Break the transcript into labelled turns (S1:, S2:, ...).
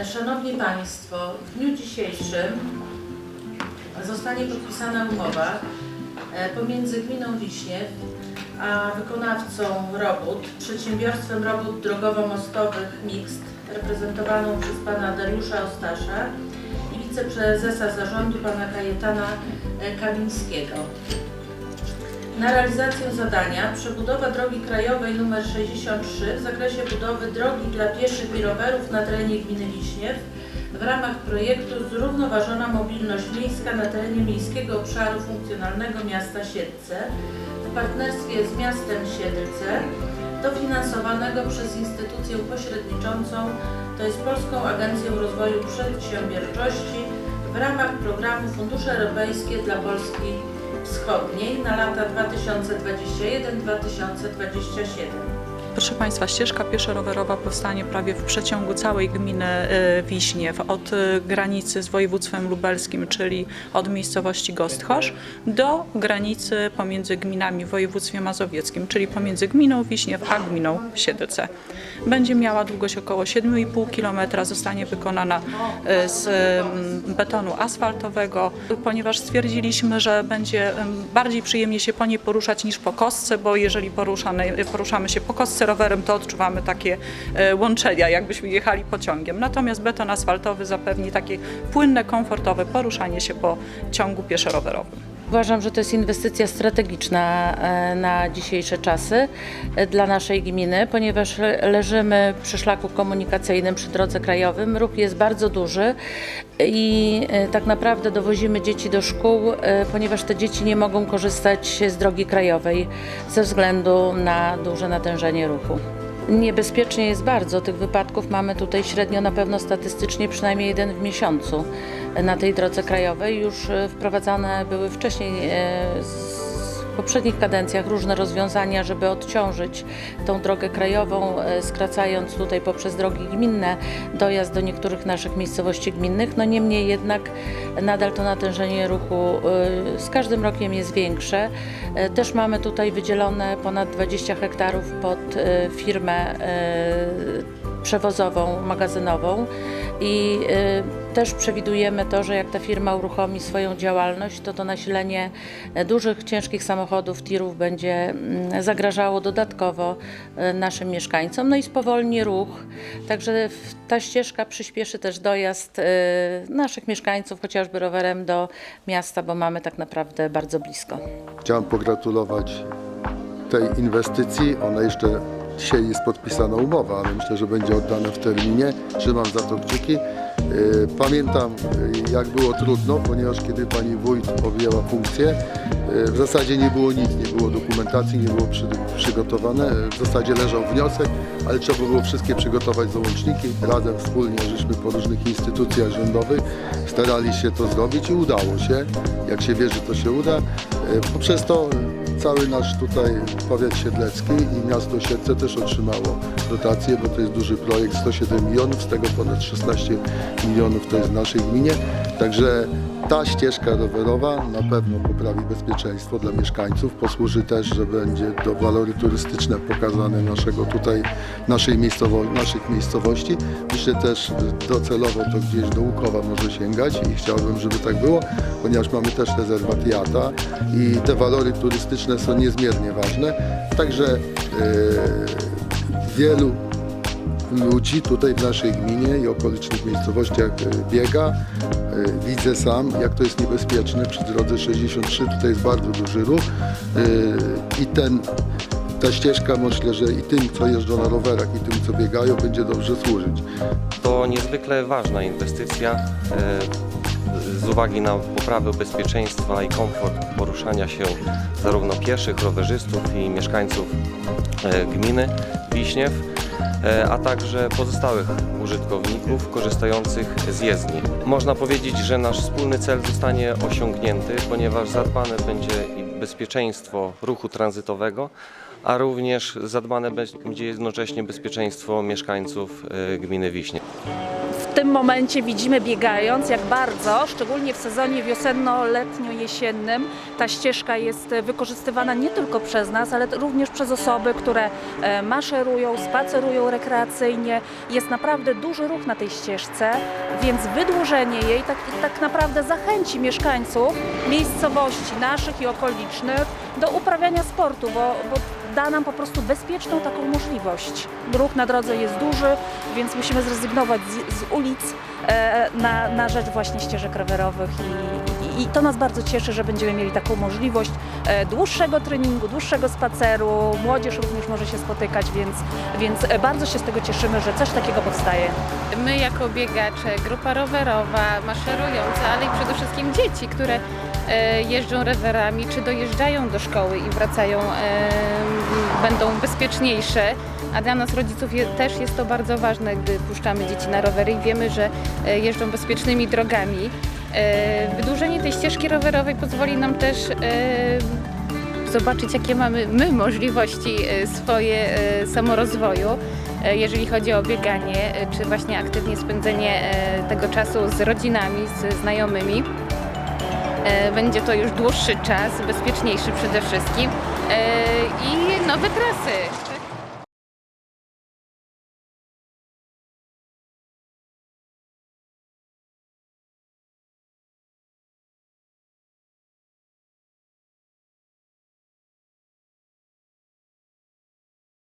S1: E, Szanowni Państwo, w dniu dzisiejszym zostanie podpisana umowa e, pomiędzy Gminą Wiśniew a wykonawcą robót, przedsiębiorstwem robót drogowo-mostowych Mixt, reprezentowaną przez pana Dariusza Ostasza i wiceprezesa zarządu pana Kajetana e, Kamińskiego. Na realizację zadania przebudowa drogi krajowej nr 63 w zakresie budowy drogi dla pieszych i rowerów na terenie gminy Wiśniew w ramach projektu Zrównoważona mobilność miejska na terenie miejskiego obszaru funkcjonalnego miasta Siedlce w partnerstwie z miastem Siedlce dofinansowanego przez instytucję pośredniczącą, to jest Polską Agencję Rozwoju Przedsiębiorczości w ramach programu Fundusze Europejskie dla Polski Wschodniej na lata 2021-2027.
S2: Proszę Państwa, ścieżka pieszo-rowerowa powstanie prawie w przeciągu całej gminy e, Wiśniew, od e, granicy z województwem lubelskim, czyli od miejscowości Gostchosz, do granicy pomiędzy gminami w województwie mazowieckim, czyli pomiędzy gminą Wiśniew a gminą Siedlce. Będzie miała długość około 7,5 km, zostanie wykonana e, z mm, betonu asfaltowego, ponieważ stwierdziliśmy, że będzie bardziej przyjemnie się po niej poruszać niż po kostce, bo jeżeli poruszamy się po kostce rowerem, to odczuwamy takie e, łączenia, jakbyśmy jechali pociągiem. Natomiast beton asfaltowy zapewni takie płynne, komfortowe poruszanie się po ciągu pieszo-rowerowym.
S1: Uważam, że to jest inwestycja strategiczna e, na dzisiejsze czasy e, dla naszej gminy, ponieważ le- leżymy przy szlaku komunikacyjnym, przy drodze krajowym. Ruch jest bardzo duży i e, tak naprawdę dowozimy dzieci do szkół, ponieważ te dzieci nie mogą korzystać z drogi krajowej ze względu na duże natężenie ruchu. Niebezpiecznie jest bardzo. Tych wypadków mamy tutaj średnio na pewno statystycznie przynajmniej jeden w miesiącu na tej drodze krajowej. Już e, wprowadzane były wcześniej e, w poprzednich kadencjach różne rozwiązania, żeby odciążyć tą drogę krajową, e, skracając tutaj poprzez drogi gminne dojazd do niektórych naszych miejscowości gminnych. No niemniej jednak nadal to natężenie ruchu e, z każdym rokiem jest większe. E, Też mamy tutaj wydzielone ponad 20 hektarów pod firmę przewozową, magazynową i y, też przewidujemy to, że jak ta firma uruchomi swoją działalność, to to nasilenie dużych, ciężkich samochodów, tirów będzie mm, zagrażało dodatkowo e, naszym mieszkańcom, no i spowolni ruch. Także ta ścieżka przyspieszy też dojazd e, naszych mieszkańców, chociażby rowerem do miasta, bo mamy tak naprawdę bardzo blisko.
S3: Chciałem pogratulować tej inwestycji. Ona jeszcze dzisiaj jest podpisana umowa, ale myślę, że będzie oddana w terminie. Trzymam za to kciuki. Yy, Pamiętam, yy, jak było trudno, ponieważ kiedy pani wójt objęła funkcję, yy, w zasadzie nie było nic, nie było dokumentacji, nie było przy, przygotowane. W zasadzie leżał wniosek, ale trzeba było wszystkie przygotować załączniki. Razem wspólnie, żeśmy po różnych instytucjach rządowych starali się to zrobić i udało się. Jak się wierzy, to się uda. Poprzez to cały nasz tutaj powiat siedlecki i miasto Siedlce też otrzymało dotację, bo to jest duży projekt, 107 milionów, z tego ponad 16 milionów to jest w naszej gminie. Także ta ścieżka rowerowa na pewno poprawi bezpieczeństwo dla mieszkańców, posłuży też, że będzie to walory turystyczne pokazane naszego tutaj, naszej miejscowo, naszych miejscowości. Myślę też docelowo to gdzieś do Łukowa może sięgać i chciałbym, żeby tak było, ponieważ mamy też rezerwat Jata i te walory turystyczne są niezmiernie ważne. Także e, wielu ludzi tutaj w naszej gminie i okolicznych miejscowościach e, biega. E, Widzę sam, jak to jest niebezpieczne przy drodze 63. Tutaj jest bardzo duży ruch i ten, ta ścieżka myślę, że i tym, co jeżdżą na rowerach i tym, co biegają, będzie dobrze służyć.
S4: To niezwykle ważna inwestycja z uwagi na poprawę bezpieczeństwa i komfort poruszania się zarówno pieszych, rowerzystów i mieszkańców e, gminy Wiśniew, e, a także pozostałych użytkowników korzystających z jezdni. Można powiedzieć, że nasz wspólny cel zostanie osiągnięty, ponieważ zadbane będzie i bezpieczeństwo ruchu tranzytowego, a również zadbane będzie jednocześnie bezpieczeństwo mieszkańców e, gminy Wiśnie.
S1: W
S5: tym momencie widzimy biegając, jak bardzo, szczególnie w sezonie wiosenno-letnio-jesiennym, ta ścieżka jest wykorzystywana nie tylko przez nas, ale również przez osoby, które e, maszerują, spacerują rekreacyjnie. Jest naprawdę duży ruch na tej ścieżce, więc wydłużenie jej tak, tak naprawdę zachęci mieszkańców miejscowości naszych i okolicznych do uprawiania sportu, bo, bo da nam po prostu bezpieczną taką możliwość. Ruch na drodze jest duży, więc musimy zrezygnować z, z ulic e, na, na rzecz właśnie ścieżek rowerowych i, i, i to nas bardzo cieszy, że będziemy mieli taką możliwość e, dłuższego treningu, dłuższego spaceru. Młodzież również może się spotykać, więc, więc e, bardzo się z tego cieszymy, że coś takiego powstaje.
S6: My jako biegacze, grupa rowerowa, maszerująca, ale i przede wszystkim dzieci, które jeżdżą rowerami, czy dojeżdżają do szkoły i wracają, e, będą bezpieczniejsze. A dla nas rodziców też jest to bardzo ważne, gdy puszczamy dzieci na rowery i wiemy, że e, jeżdżą bezpiecznymi drogami. E, Wydłużenie tej ścieżki rowerowej pozwoli nam też e, zobaczyć, jakie mamy my możliwości e, swoje e, samorozwoju, e, jeżeli chodzi o bieganie, e, czy właśnie aktywnie spędzenie e, tego czasu z rodzinami, z znajomymi. E, Będzie to już dłuższy czas, bezpieczniejszy przede wszystkim e, i nowe trasy.